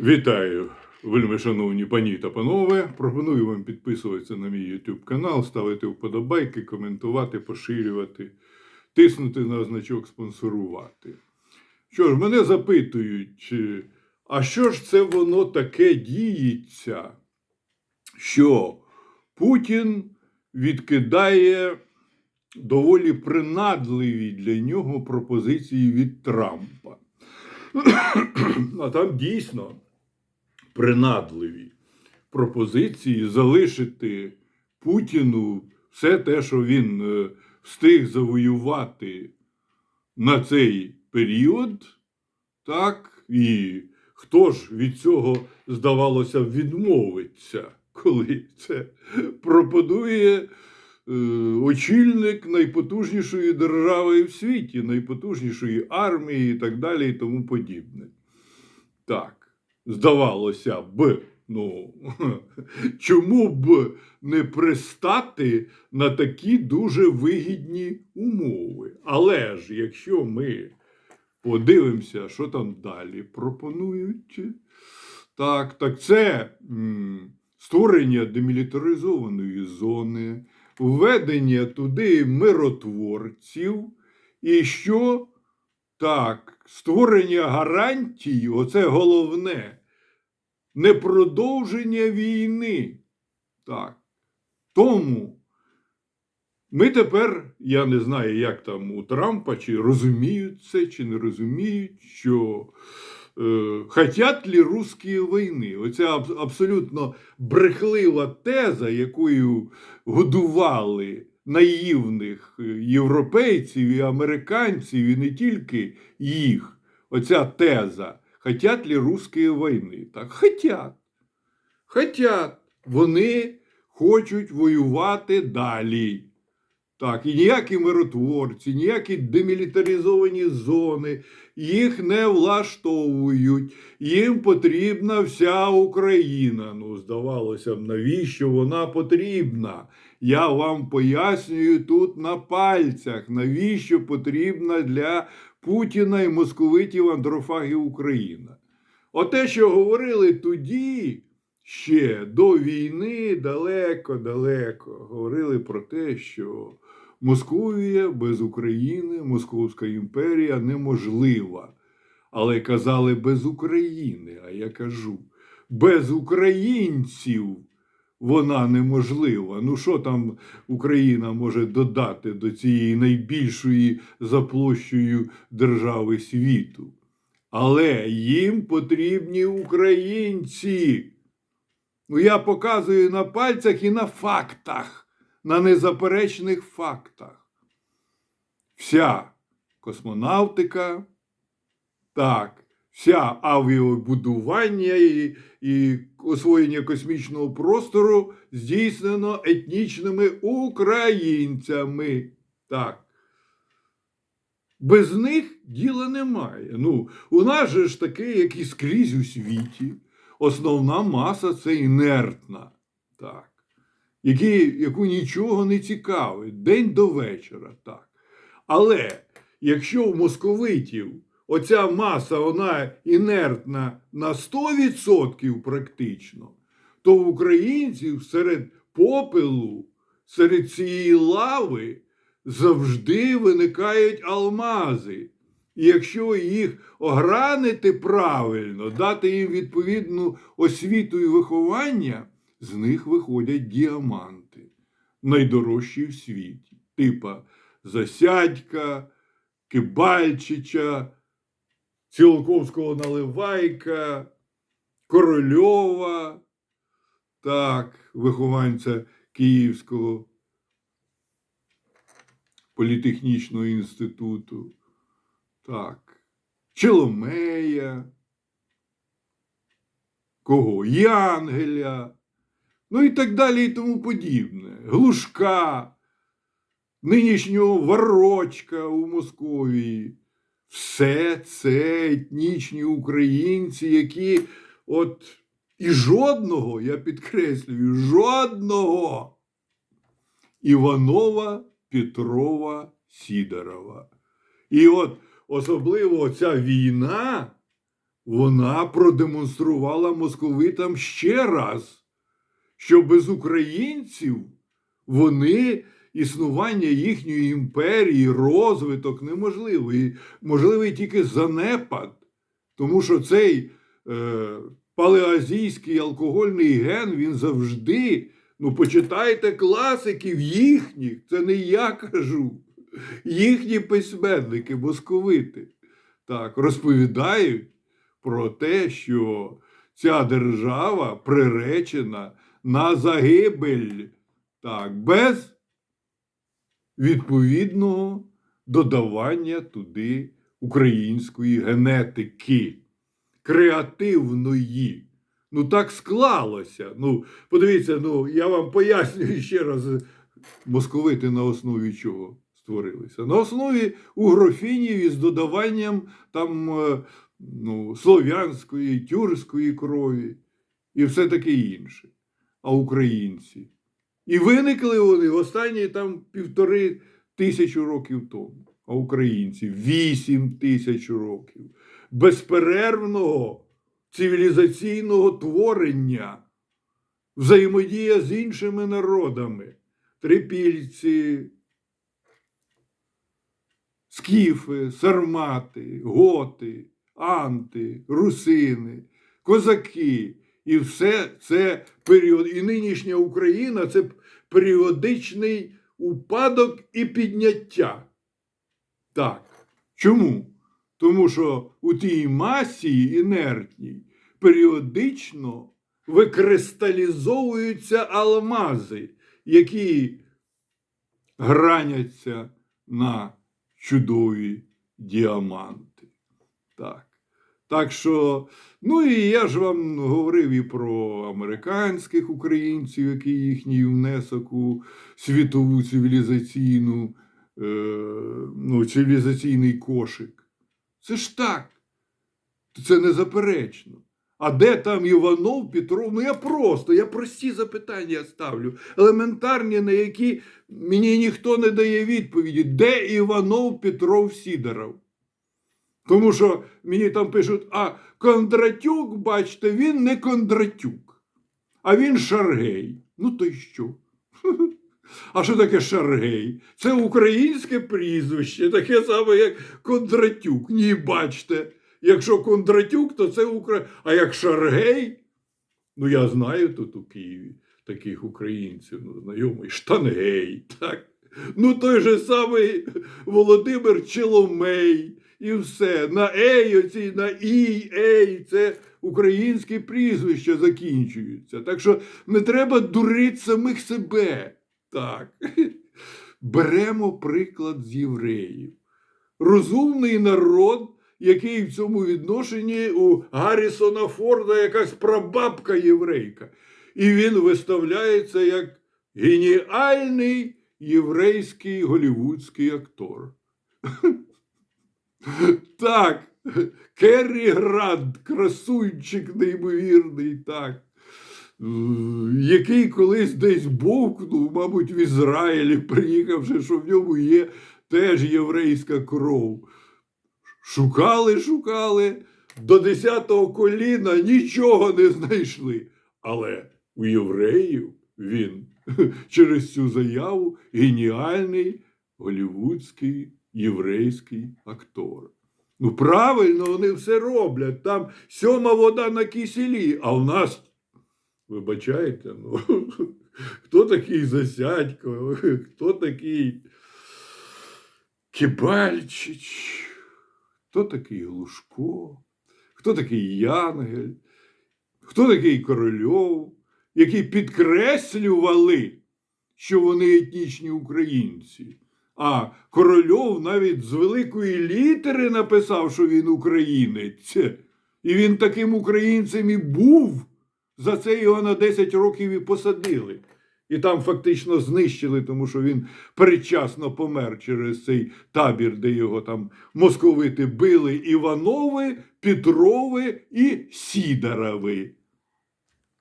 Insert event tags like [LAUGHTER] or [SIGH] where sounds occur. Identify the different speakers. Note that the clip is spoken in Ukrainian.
Speaker 1: Вітаю, вельми шановні пані та панове. Пропоную вам підписуватися на мій YouTube канал, ставити вподобайки, коментувати, поширювати, тиснути на значок спонсорувати. Що ж, мене запитують, е, а що ж це воно таке діється, що Путін відкидає доволі принадливі для нього пропозиції від Трампа. [COUGHS] А там дійсно принадливі пропозиції залишити Путіну все те, що він е, встиг завоювати на цей період, так, і хто ж від цього, здавалося, відмовиться, коли це пропонує е, очільник найпотужнішої держави в світі, найпотужнішої армії і так далі, і тому подібне. Так, здавалося б, ну [LAUGHS] чому б не пристати на такі дуже вигідні умови? Але ж якщо ми подивимося, що там далі пропонують, так, так це м, створення демілітаризованої зони, введення туди миротворців, і що так, створення гарантій, оце головне, не продовження війни. Так. Тому ми тепер, я не знаю, як там у Трампа, чи розуміють це, чи не розуміють, що е, хотять ли русські війни. Оця аб- абсолютно брехлива теза, якою годували наївних європейців і американців, і не тільки їх. Оця теза. Хотять ли русські війни? Так, хотять. Хотять. Вони хочуть воювати далі. Так, і ніякі миротворці, ніякі демілітаризовані зони їх не влаштовують. Їм потрібна вся Україна. Ну, здавалося б, навіщо вона потрібна? Я вам пояснюю тут на пальцях, навіщо потрібна для Путіна і московитів андрофагів Україна. Оте, що говорили тоді, ще до війни, далеко-далеко, говорили про те, що Московія без України, Московська імперія неможлива. Але казали без України, а я кажу, без українців вона неможлива. Ну що там Україна може додати до цієї найбільшої за площею держави світу? Але їм потрібні українці. Ну, я показую на пальцях і на фактах, на незаперечних фактах. Вся космонавтика, так, вся авіабудування і, і освоєння космічного простору здійснено етнічними українцями. Так. Без них діла немає. Ну, у нас же ж таке, як і скрізь у світі, основна маса це інертна, так, які, яку нічого не цікавить, день до вечора. так. Але якщо у московитів оця маса вона інертна на 100% практично, то в українців серед попелу, серед цієї лави завжди виникають алмази. І якщо їх огранити правильно, дати їм відповідну освіту і виховання, з них виходять діаманти, найдорожчі в світі, типа Засядька, Кибальчича, Цілковського Наливайка, Корольова, так, вихованця Київського політехнічного інституту. Так. Челомея. Кого? Янгеля. Ну і так далі і тому подібне. Глушка, нинішнього Ворочка у Московії. Все це етнічні українці, які от і жодного, я підкреслюю, жодного Іванова, Петрова, Сідорова. І от особливо ця війна вона продемонструвала московитам ще раз, що без українців вони існування їхньої імперії, розвиток неможливий, можливий тільки занепад, тому що цей е, палеазійський алкогольний ген він завжди. Ну, почитайте класиків їхніх, це не я кажу. Їхні письменники, московити, так, розповідають про те, що ця держава приречена на загибель, так, без відповідного додавання туди української генетики, креативної. Ну, так склалося. Ну, подивіться, ну, я вам пояснюю [LAUGHS] ще раз, московити на основі чого створилися. На основі угрофінів із додаванням там е, ну, слов'янської, тюркської крові і все таке інше. А українці. І виникли вони в останні там півтори тисячі років тому. А українці вісім тисяч років безперервного цивілізаційного творення, взаємодія з іншими народами, трипільці, скіфи, сармати, готи, анти, русини, козаки. І все це період. І нинішня Україна це періодичний упадок і підняття. Так. Чому? Тому що у тій масі інертній періодично викристалізовуються алмази, які граняться на чудові діаманти. Так. Так що, ну і я ж вам говорив і про американських українців, який їхній внесок у світову цивілізаційну, е, ну, цивілізаційний кошик. Це ж так. Це незаперечно. А де там Іванов, Петров? Ну я просто, я прості запитання ставлю, елементарні, на які мені ніхто не дає відповіді. Де Іванов, Петров, Сідоров? Тому що мені там пишуть, а Кондратюк, бачите, він не Кондратюк, а він Шаргей. Ну то й що? [LAUGHS] А що таке Шаргей? Це українське прізвище, таке саме, як Кондратюк. Ні, бачите, якщо Кондратюк, то це Україна. А як Шаргей, ну я знаю тут у Києві таких українців, ну, знайомий Штангей, так. Ну той же самий Володимир Челомей. І все. На ей, оці, на і, ей, це українські прізвища закінчуються. Так що не треба дурити самих себе. Так. [LAUGHS] Беремо приклад з євреїв. Розумний народ, який в цьому відношенні у Гаррісона Форда якась прабабка єврейка. І він виставляється як геніальний єврейський голівудський актор. [LAUGHS] Так, Керрі Грант, красунчик неймовірний, так. Який колись десь бовкнув, мабуть, в Ізраїлі, приїхавши, що в ньому є теж єврейська кров. Шукали, шукали, до десятого коліна нічого не знайшли. Але у євреїв він [LAUGHS] через цю заяву геніальний голівудський єврейський актор. Ну, правильно, вони все роблять. Там сьома вода на киселі, а в нас, вибачайте, ну, [LAUGHS] хто такий Засядько, [LAUGHS] хто такий Кибальчич, хто такий Глушко, хто такий Янгель, хто такий Корольов, які підкреслювали, що вони етнічні українці. А Корольов навіть з великої літери написав, що він українець. І він таким українцем і був. За це його на 10 років і посадили. І там фактично знищили, тому що він передчасно помер через цей табір, де його там московити били Іванови, Петрови і Сідорови.